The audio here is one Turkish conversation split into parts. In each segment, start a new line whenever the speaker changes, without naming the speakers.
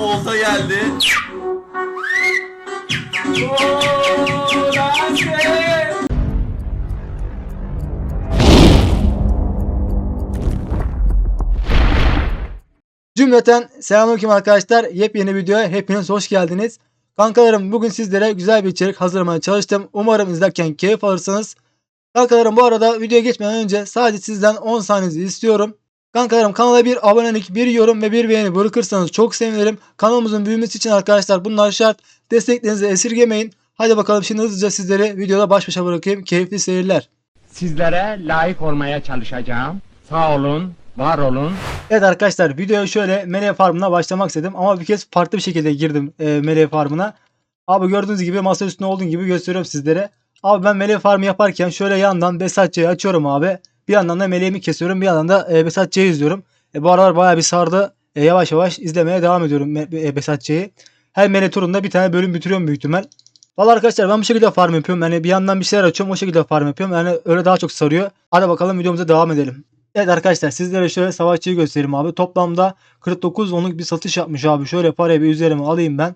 Olta geldi.
Cümleten selamünaleyküm arkadaşlar. Yepyeni videoya hepiniz hoş geldiniz. Kankalarım bugün sizlere güzel bir içerik hazırlamaya çalıştım. Umarım izlerken keyif alırsınız. Kankalarım bu arada videoya geçmeden önce sadece sizden 10 saniyenizi istiyorum. Kankalarım kanala bir abonelik, bir yorum ve bir beğeni bırakırsanız çok sevinirim. Kanalımızın büyümesi için arkadaşlar bunlar şart. Desteklerinizi esirgemeyin. Hadi bakalım şimdi hızlıca sizleri videoda baş başa bırakayım. Keyifli seyirler.
Sizlere layık olmaya çalışacağım. Sağ olun, var olun.
Evet arkadaşlar videoya şöyle Melee Farm'ına başlamak istedim ama bir kez farklı bir şekilde girdim e, Melee Farm'ına. Abi gördüğünüz gibi masa üstünde olduğum gibi gösteriyorum sizlere. Abi ben Melee Farm yaparken şöyle yandan Besatçı'yı açıyorum abi. Bir yandan da Meleğimi kesiyorum bir yandan da e, Besatçı'yı izliyorum. E, bu aralar bayağı bir sardı. E, yavaş yavaş izlemeye devam ediyorum e, Besatçı'yı. Her Melee turunda bir tane bölüm bitiriyorum büyük ihtimal. Valla arkadaşlar ben bu şekilde farm yapıyorum. Yani bir yandan bir şeyler açıyorum o şekilde farm yapıyorum. Yani öyle daha çok sarıyor. Hadi bakalım videomuza devam edelim. Evet arkadaşlar sizlere şöyle savaşçıyı göstereyim abi. Toplamda 49 onluk bir satış yapmış abi. Şöyle parayı bir üzerime alayım ben.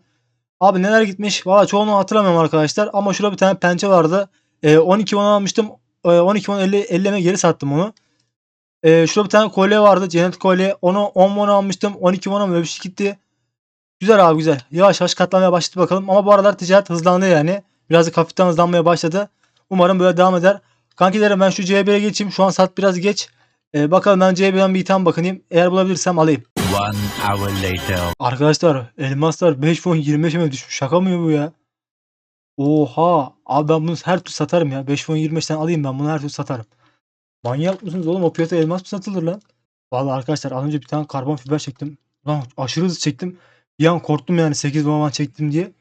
Abi neler gitmiş? Valla çoğunu hatırlamıyorum arkadaşlar. Ama şurada bir tane pençe vardı. Ee, 12 won almıştım. Ee, 12 won 50, 50'me geri sattım onu. Ee, şurada bir tane kolye vardı. Cennet kolye. Onu 10 won almıştım. 12 won'a mı öyle bir şey gitti. Güzel abi güzel. Yavaş yavaş katlamaya başladı bakalım. Ama bu aralar ticaret hızlandı yani. Birazcık hafiften hızlanmaya başladı. Umarım böyle devam eder. Kankilerim ben şu C1'e geçeyim. Şu an saat biraz geç. Ee, bakalım ben C1'den bir itham bakayım. Eğer bulabilirsem alayım.
One hour later.
Arkadaşlar elmaslar 5 fon 25'e düşmüş. Şaka mı bu ya? Oha. Abi ben bunu her türlü satarım ya. 5 fon 25'ten alayım ben bunu her türlü satarım. Manyak mısınız oğlum? O piyasada elmas mı satılır lan? Vallahi arkadaşlar az önce bir tane karbon fiber çektim. Lan aşırı hızlı çektim. Bir an korktum yani 8 won çektim diye.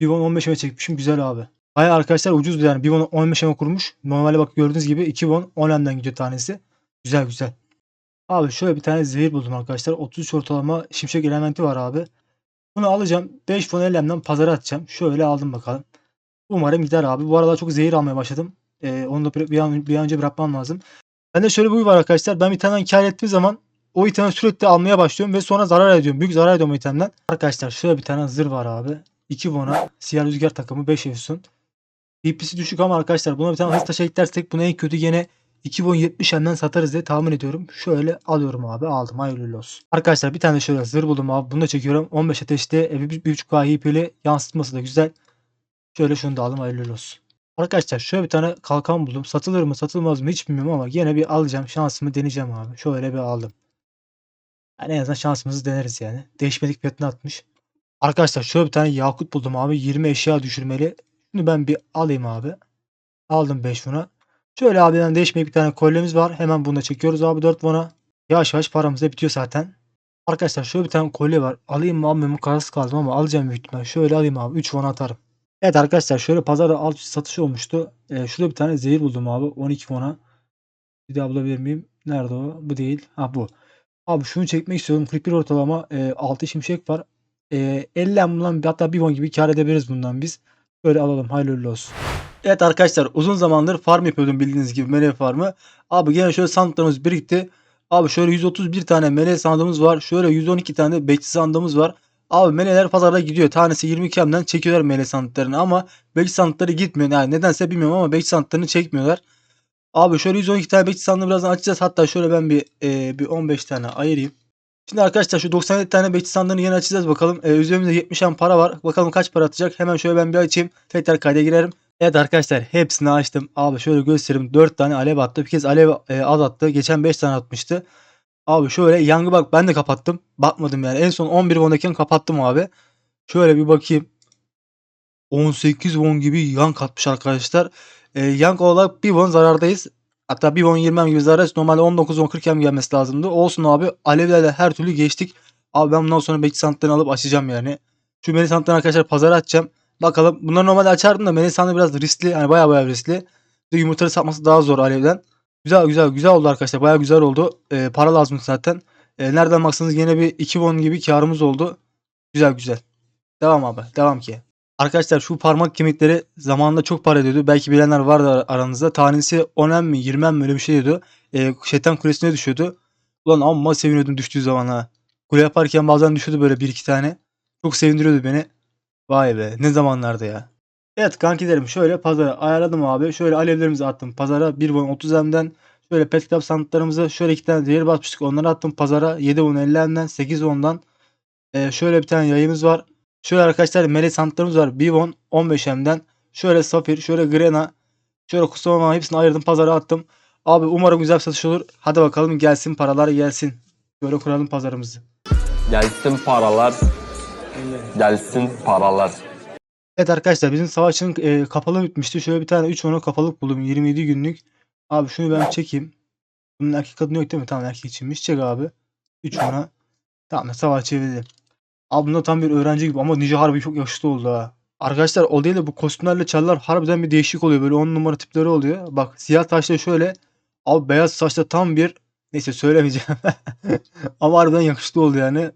Bir won 15'e çekmişim güzel abi. Baya arkadaşlar ucuzdu yani. Bir won 15'e kurmuş. Normalde bak gördüğünüz gibi 2 won 10 lemden gidiyor tanesi. Güzel güzel. Abi şöyle bir tane zehir buldum arkadaşlar. 33 ortalama şimşek elementi var abi. Bunu alacağım. 5 fon elemden pazara atacağım. Şöyle aldım bakalım. Umarım gider abi. Bu aralar çok zehir almaya başladım. Ee, onu da bir an, bir an önce bırakmam lazım. Bende şöyle bir huy var arkadaşlar. Ben bir itemden kar ettiğim zaman o itemi sürekli almaya başlıyorum ve sonra zarar ediyorum. Büyük zarar ediyorum o itemden. Arkadaşlar şöyle bir tane zırh var abi. 2 bona siyah rüzgar takımı 5 efsun. DP'si düşük ama arkadaşlar buna bir tane hız taşı eklersek bunu en kötü yine 2 bon 70 hemden satarız diye tahmin ediyorum. Şöyle alıyorum abi aldım hayırlı olsun. Arkadaşlar bir tane şöyle zırh buldum abi bunu da çekiyorum. 15 ateşte e, 1.5K HP'li yansıtması da güzel. Şöyle şunu da aldım hayırlı olsun. Arkadaşlar şöyle bir tane kalkan buldum. Satılır mı satılmaz mı hiç bilmiyorum ama yine bir alacağım. Şansımı deneyeceğim abi. Şöyle bir aldım. Yani en azından şansımızı deneriz yani. Değişmedik fiyatını atmış. Arkadaşlar şöyle bir tane yakut buldum abi. 20 eşya düşürmeli. Şunu ben bir alayım abi. Aldım 5 buna. Şöyle abiden değişmeyip bir tane kolyemiz var. Hemen bunu da çekiyoruz abi 4 bona. Yavaş yavaş paramız da bitiyor zaten. Arkadaşlar şöyle bir tane kolye var. Alayım mı almayayım mı kararsız kaldım ama alacağım büyük ihtimal. Şöyle alayım abi 3 bona atarım. Evet arkadaşlar şöyle pazarda alt üst satış olmuştu. Ee, şurada bir tane zehir buldum abi 12 bona. Bir daha bulabilir miyim? Nerede o? Bu değil. Ha bu. Abi şunu çekmek istiyorum. 41 ortalama e, 6 şimşek var. E, 50 bundan hatta bir won gibi kar edebiliriz bundan biz. Böyle alalım. Hayırlı olsun. Evet arkadaşlar uzun zamandır farm yapıyordum bildiğiniz gibi mele farmı. Abi gene şöyle sandıklarımız birikti. Abi şöyle 131 tane mele sandığımız var. Şöyle 112 tane bekçi sandığımız var. Abi meleler pazarda gidiyor. Tanesi 22 hemden çekiyorlar mele sandıklarını ama bekçi sandıkları gitmiyor. Yani nedense bilmiyorum ama bekçi sandıklarını çekmiyorlar. Abi şöyle 112 tane bekçi sandığı birazdan açacağız. Hatta şöyle ben bir e, bir 15 tane ayırayım. Şimdi arkadaşlar şu 97 tane bekçi sandığını yeni açacağız bakalım. E, üzerimizde 70 hem para var. Bakalım kaç para atacak. Hemen şöyle ben bir açayım. Tekrar kayda girerim. Evet arkadaşlar hepsini açtım. Abi şöyle göstereyim. 4 tane alev attı. Bir kez alev e, az attı. Geçen 5 tane atmıştı. Abi şöyle yangı bak ben de kapattım. Bakmadım yani. En son 11 won'dayken kapattım abi. Şöyle bir bakayım. 18 won gibi yan katmış arkadaşlar. E, yank olarak 1 won zarardayız. Hatta 1 won 20 gibi zarardayız. Normalde 19 won 40 hem gelmesi lazımdı. Olsun abi. Alevlerle her türlü geçtik. Abi ben bundan sonra bekçi sandıklarını alıp açacağım yani. Şu meni sandıklarını arkadaşlar pazara açacağım. Bakalım. Bunları normalde açardım da meni sandığı biraz riskli. Yani baya baya riskli. Yumurtaları satması daha zor alevden. Güzel güzel güzel oldu arkadaşlar. Baya güzel oldu. E, para lazım zaten. E, nereden baksanız yine bir 2 won gibi karımız oldu. Güzel güzel. Devam abi. Devam ki. Arkadaşlar şu parmak kemikleri zamanında çok para ediyordu. Belki bilenler vardı aranızda. Tanesi 10 mi 20 mi öyle bir şey diyordu. E, şeytan kulesine düşüyordu. Ulan amma seviniyordum düştüğü zaman ha. Kule yaparken bazen düşüyordu böyle bir iki tane. Çok sevindiriyordu beni. Vay be ne zamanlardı ya. Evet kankilerim şöyle pazara ayarladım abi. Şöyle alevlerimizi attım pazara. 1 won 30 M'den. Şöyle pet kitap sandıklarımızı şöyle iki tane zehir basmıştık. Onları attım pazara. 7 won 50 M'den 8 won'dan. Ee, şöyle bir tane yayımız var. Şöyle arkadaşlar melek sandıklarımız var. 1 won 15 M'den. Şöyle safir, şöyle grena, şöyle kutsama hepsini ayırdım pazara attım. Abi umarım güzel bir satış olur. Hadi bakalım gelsin paralar gelsin. Böyle kuralım pazarımızı.
Gelsin paralar, gelsin paralar.
Evet arkadaşlar bizim savaşın e, kapalı bitmişti. Şöyle bir tane 3 mono kapalık buldum 27 günlük. Abi şunu ben çekeyim. Bunun erkek kadın yok değil mi? Tamam erkek içinmiş. Çek abi. 3 mono. Tamam savaş çevirdim. Abi bunda tam bir öğrenci gibi ama Ninja harbi çok yakışıklı oldu ha. Arkadaşlar o değil de bu kostümlerle çalılar harbiden bir değişik oluyor. Böyle 10 numara tipleri oluyor. Bak siyah taşla şöyle. Abi beyaz saçta tam bir neyse söylemeyeceğim. ama harbiden yakışıklı oldu yani.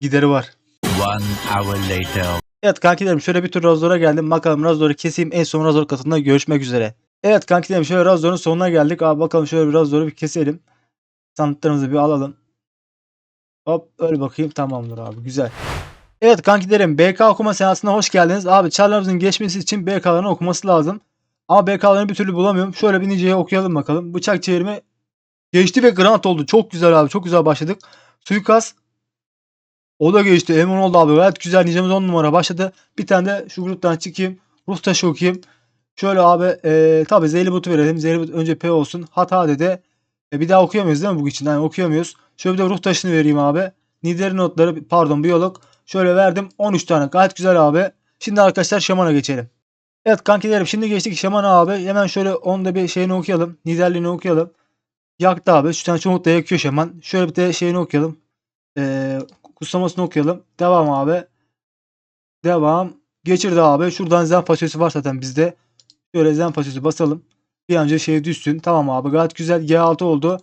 Gideri var.
One hour later.
Evet kankilerim şöyle bir tur Razor'a geldim. Bakalım Razor'u keseyim. En son Razor katında görüşmek üzere. Evet kankilerim şöyle Razor'un sonuna geldik. Abi bakalım şöyle bir Razor'u bir keselim. Sandıklarımızı bir alalım. Hop öyle bakayım tamamdır abi güzel. Evet kankilerim BK okuma seansına hoş geldiniz. Abi çarlarımızın geçmesi için BK'ların okuması lazım. Ama BK'larını bir türlü bulamıyorum. Şöyle bir niceye okuyalım bakalım. Bıçak çevirme geçti ve granat oldu. Çok güzel abi çok güzel başladık. Suikast o da geçti. Emin oldu abi. Gayet güzel. Nicemiz 10 numara başladı. Bir tane de şu gruptan çıkayım. Rus taşı okuyayım. Şöyle abi e, tabi Zeyli botu verelim. Zeyli botu önce P olsun. Hata dedi. E, bir daha okuyamıyoruz değil mi bu için? Yani okuyamıyoruz. Şöyle bir de ruh taşını vereyim abi. Nideri notları pardon biyolog. Şöyle verdim. 13 tane. Gayet güzel abi. Şimdi arkadaşlar şamana geçelim. Evet kankilerim şimdi geçtik şamana abi. Hemen şöyle onda bir şeyini okuyalım. Niderliğini okuyalım. Yaktı abi. Şu tane çomuk da yakıyor şaman. Şöyle bir de şeyini okuyalım. Eee kutsamasını okuyalım. Devam abi. Devam. Geçirdi abi. Şuradan zen fasulyesi var zaten bizde. Şöyle zen fasulyesi basalım. Bir an önce şey düşsün. Tamam abi. Gayet güzel. G6 oldu.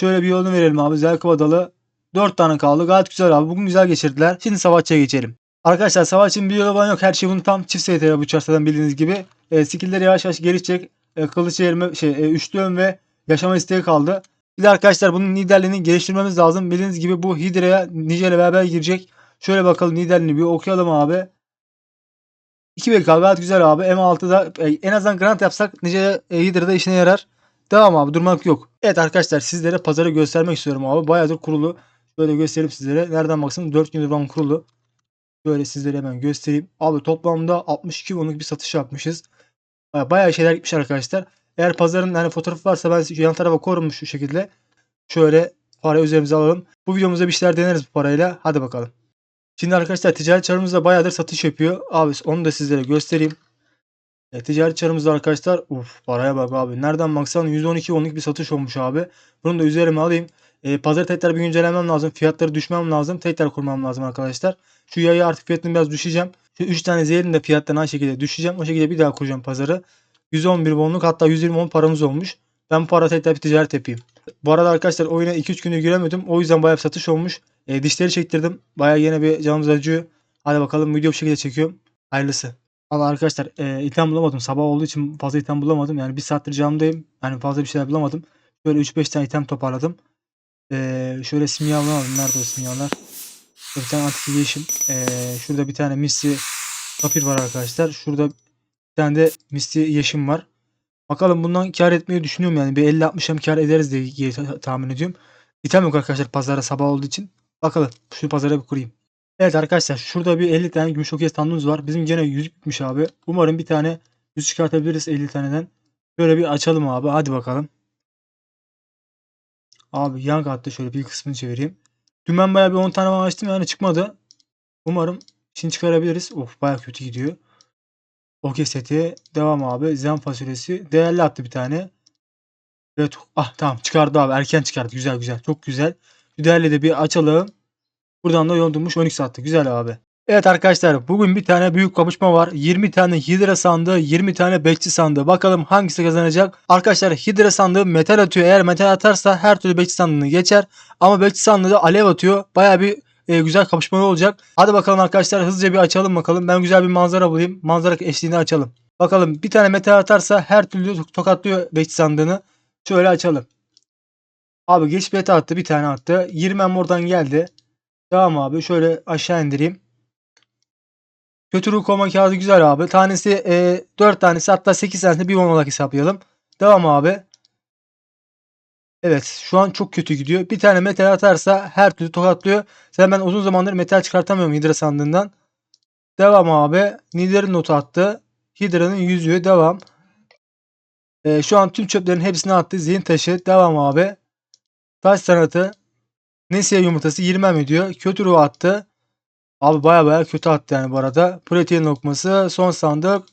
Şöyle bir yolunu verelim abi. Zelkova dalı. 4 tane kaldı. Gayet güzel abi. Bugün güzel geçirdiler. Şimdi savaşçıya geçelim. Arkadaşlar savaşçının bir yolu yok. Her şey bunun tam çift STR bu çarşıdan bildiğiniz gibi. E, skillleri yavaş yavaş gelişecek. E, kılıç yerime şey e, üçlü ön ve yaşama isteği kaldı. Bir de arkadaşlar bunun liderliğini geliştirmemiz lazım. Bildiğiniz gibi bu Hydra'ya Nice ile beraber girecek. Şöyle bakalım liderliğini bir okuyalım abi. 2 BK gayet güzel abi. M6'da e, en azından grant yapsak Nice e, Hydra'da işine yarar. Devam abi durmak yok. Evet arkadaşlar sizlere pazarı göstermek istiyorum abi. Bayağıdır kurulu. Şöyle göstereyim sizlere. Nereden baksanız 4 gündür falan kurulu. Böyle sizlere hemen göstereyim. Abi toplamda 62 onluk bir satış yapmışız. Baya- Bayağı şeyler gitmiş arkadaşlar. Eğer pazarın hani fotoğrafı varsa ben yan tarafa koyarım şu şekilde. Şöyle para üzerimize alalım. Bu videomuzda bir şeyler deneriz bu parayla. Hadi bakalım. Şimdi arkadaşlar ticaret çarımızda bayağıdır satış yapıyor. Abi onu da sizlere göstereyim. E, ticaret çarımızda arkadaşlar uf paraya bak abi. Nereden baksan 112 onluk bir satış olmuş abi. Bunu da üzerime alayım. E, pazarı tekrar bir güncellemem lazım. Fiyatları düşmem lazım. Tekrar kurmam lazım arkadaşlar. Şu yayı artık fiyatını biraz düşeceğim. Şu 3 tane zehirin de fiyatlarını aynı şekilde düşeceğim. O şekilde bir daha kuracağım pazarı. 111 bonluk hatta 120 won paramız olmuş. Ben para tekrar bir ticaret yapayım. Bu arada arkadaşlar oyuna 2-3 gündür giremedim. O yüzden bayağı satış olmuş. E, dişleri çektirdim. Bayağı yine bir canımız acıyor. Hadi bakalım video bu şekilde çekiyorum. Hayırlısı. Valla arkadaşlar e, item bulamadım. Sabah olduğu için fazla item bulamadım. Yani bir saattir camdayım. Yani fazla bir şeyler bulamadım. Böyle 3-5 tane item toparladım. E, şöyle simya bulamadım. Nerede o simyalar? Bir tane antik yeşim. E, şurada bir tane misli papir var arkadaşlar. Şurada bir tane de misli yeşim var. Bakalım bundan kar etmeyi düşünüyorum yani. Bir 50-60 hem kar ederiz diye, diye ta- tahmin ediyorum. İtem yok arkadaşlar pazara sabah olduğu için. Bakalım şu pazara bir kurayım. Evet arkadaşlar şurada bir 50 tane gümüş okey standımız var. Bizim gene yüzük bitmiş abi. Umarım bir tane yüz çıkartabiliriz 50 taneden. Böyle bir açalım abi. Hadi bakalım. Abi yan katta şöyle bir kısmını çevireyim. Dün ben bayağı bir 10 tane açtım yani çıkmadı. Umarım şimdi çıkarabiliriz. Of bayağı kötü gidiyor. Okey seti. Devam abi. Zen fasulyesi. Değerli attı bir tane. Evet. Ah tamam çıkardı abi. Erken çıkardı. Güzel güzel. Çok güzel. Değerli de bir açalım. Buradan da yontulmuş 12 sattı. Güzel abi. Evet arkadaşlar bugün bir tane büyük kapışma var. 20 tane Hidra sandığı, 20 tane bekçi sandığı. Bakalım hangisi kazanacak? Arkadaşlar Hidra sandığı metal atıyor. Eğer metal atarsa her türlü bekçi sandığını geçer. Ama bekçi sandığı da alev atıyor. Baya bir e, güzel kapışma olacak. Hadi bakalım arkadaşlar hızlıca bir açalım bakalım. Ben güzel bir manzara bulayım. Manzara eşliğini açalım. Bakalım bir tane metal atarsa her türlü tokatlıyor bekçi sandığını. Şöyle açalım. Abi geç beta attı bir tane attı. 20 oradan geldi. Devam abi. Şöyle aşağı indireyim. Kötü ruh koma kağıdı güzel abi. Tanesi e, 4 tanesi hatta 8 tanesini bir olarak hesaplayalım. Devam abi. Evet şu an çok kötü gidiyor. Bir tane metal atarsa her türlü tokatlıyor. Zaten ben uzun zamandır metal çıkartamıyorum Hidra sandığından. Devam abi. Nidar'ın notu attı. Hidra'nın yüzüğü devam. Ee, şu an tüm çöplerin hepsini attı. Zihin taşı devam abi. Taş sanatı. Nesiye yumurtası 20 mi diyor. Kötü ruh attı. Abi baya baya kötü attı yani bu arada. Protein lokması son sandık.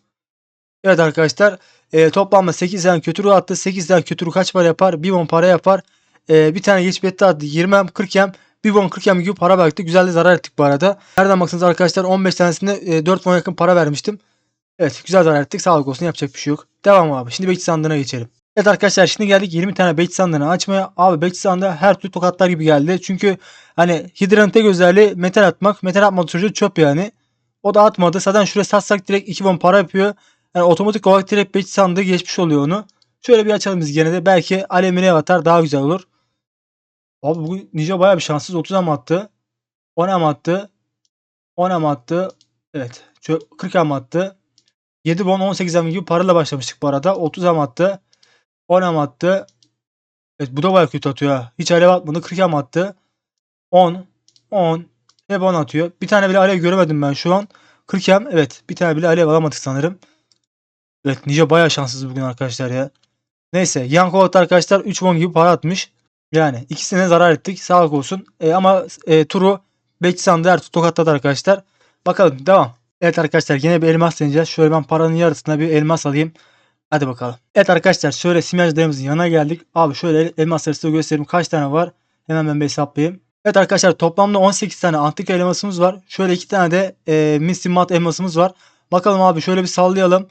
Evet arkadaşlar. E, toplamda 8 tane kötü ruh attı. 8 tane kötü ruh kaç para yapar? 1 won para yapar. E, bir tane geç bette attı. 20 hem 40 hem 1 won 40 hem gibi para bıraktı. Güzel de zarar ettik bu arada. Nereden baksanız arkadaşlar 15 tanesinde e, 4 won yakın para vermiştim. Evet güzel zarar ettik. Sağlık olsun yapacak bir şey yok. Devam abi. Şimdi bekçi sandığına geçelim. Evet arkadaşlar şimdi geldik 20 tane bekçi sandığını açmaya. Abi bekçi sandığı her türlü tokatlar gibi geldi. Çünkü hani Hidra'nın tek özelliği metal atmak. Metal atmadığı sürece çöp yani. O da atmadı. Zaten şuraya satsak direkt 2 won para yapıyor. Yani otomatik olarak direkt bekçi sandığı geçmiş oluyor onu. Şöyle bir açalım biz gene de. Belki alemine atar daha güzel olur. Abi bu Ninja bayağı bir şanssız. 30 am attı. 10 am attı. 10 am attı. Evet. Şöyle 40 am attı. 7 bon 18 am gibi parayla başlamıştık bu arada. 30 am attı. 10 am attı. Evet bu da bayağı kötü atıyor. Hiç alev atmadı. 40 am attı. 10. 10. Hep 10 atıyor. Bir tane bile alev göremedim ben şu an. 40 am. Evet. Bir tane bile alev alamadık sanırım. Evet Ninja bayağı şanssız bugün arkadaşlar ya. Neyse Yankovat arkadaşlar 3 won gibi para atmış. Yani ikisine zarar ettik. Sağlık olsun. E, ama e, turu bekçi sandığı her tokatladı arkadaşlar. Bakalım devam. Evet arkadaşlar yine bir elmas deneyeceğiz. Şöyle ben paranın yarısına bir elmas alayım. Hadi bakalım. Evet arkadaşlar şöyle simyacılarımızın yanına geldik. Abi şöyle el- elmasları size göstereyim. Kaç tane var? Hemen ben bir hesaplayayım. Evet arkadaşlar toplamda 18 tane antika elmasımız var. Şöyle 2 tane de e, Misty Mat elmasımız var. Bakalım abi şöyle bir sallayalım.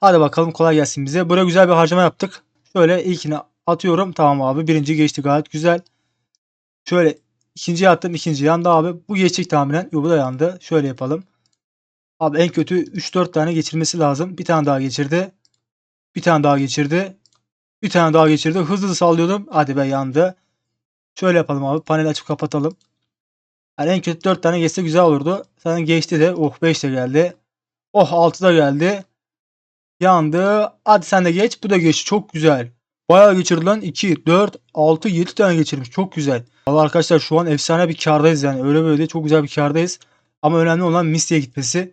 Hadi bakalım kolay gelsin bize. Buraya güzel bir harcama yaptık. Şöyle ilkini atıyorum. Tamam abi. Birinci geçti gayet güzel. Şöyle ikinciyi attım. ikinci yandı abi. Bu geçecek tahminen. Yo bu da yandı. Şöyle yapalım. Abi en kötü 3-4 tane geçirmesi lazım. Bir tane daha geçirdi. Bir tane daha geçirdi. Bir tane daha geçirdi. Hızlı hızlı sallıyordum. Hadi be yandı. Şöyle yapalım abi. Paneli açıp kapatalım. Yani en kötü 4 tane geçse güzel olurdu. Zaten geçti de. Oh 5 de geldi. Oh 6 da geldi. Yandı. Hadi sen de geç. Bu da geçti. Çok güzel. Bayağı geçirdi lan. 2, 4, 6, 7 tane geçirmiş. Çok güzel. Valla arkadaşlar şu an efsane bir kardayız yani. Öyle böyle. Çok güzel bir kardayız. Ama önemli olan Misty'ye gitmesi.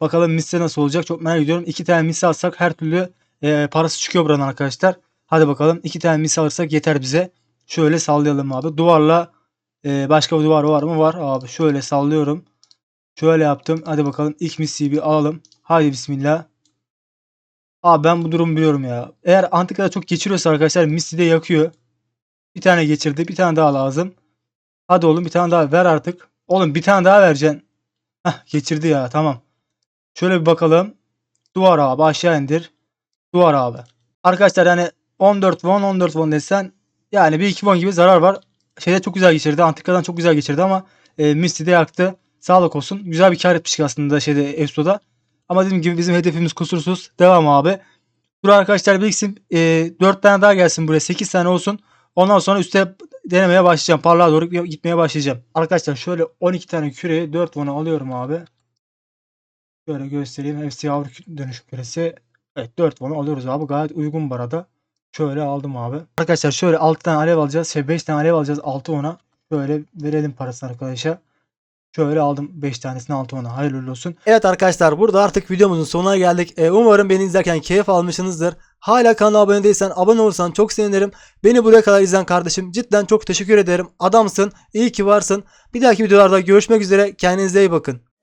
Bakalım Misty nasıl olacak. Çok merak ediyorum. 2 tane Misty alsak her türlü e, parası çıkıyor buradan arkadaşlar. Hadi bakalım. 2 tane Misty alırsak yeter bize. Şöyle sallayalım abi. Duvarla e, başka bir duvar var mı? Var abi. Şöyle sallıyorum. Şöyle yaptım. Hadi bakalım. İlk Misty'yi bir alalım. Hadi bismillah. Abi ben bu durumu biliyorum ya. Eğer antikada çok geçiriyorsa arkadaşlar Misty de yakıyor. Bir tane geçirdi. Bir tane daha lazım. Hadi oğlum bir tane daha ver artık. Oğlum bir tane daha vereceksin. Heh geçirdi ya tamam. Şöyle bir bakalım. Duvar abi aşağı indir. Duvar abi. Arkadaşlar yani 14 won 14 won desen yani bir 2 won gibi zarar var. Şeyde çok güzel geçirdi. Antikadan çok güzel geçirdi ama e, Misty de yaktı. Sağlık olsun. Güzel bir kar etmiştik aslında şeyde Efso'da. Ama dediğim gibi bizim hedefimiz kusursuz. Devam abi. Dur arkadaşlar biriksin. E, 4 tane daha gelsin buraya. 8 tane olsun. Ondan sonra üste denemeye başlayacağım. Parlağa doğru gitmeye başlayacağım. Arkadaşlar şöyle 12 tane küreyi 4 won'a alıyorum abi. Şöyle göstereyim. Hepsi yavru dönüşüm küresi. Evet 4 won'u alıyoruz abi. Gayet uygun bu arada. Şöyle aldım abi. Arkadaşlar şöyle 6 tane alev alacağız. Şey 5 tane alev alacağız 6 won'a. Şöyle verelim parasını arkadaşa. Şöyle aldım 5 tanesini 6 ona. Hayırlı olsun. Evet arkadaşlar burada artık videomuzun sonuna geldik. E, umarım beni izlerken keyif almışsınızdır. Hala kanala abone değilsen abone olursan çok sevinirim. Beni buraya kadar izleyen kardeşim cidden çok teşekkür ederim. Adamsın. iyi ki varsın. Bir dahaki videolarda görüşmek üzere. Kendinize iyi bakın.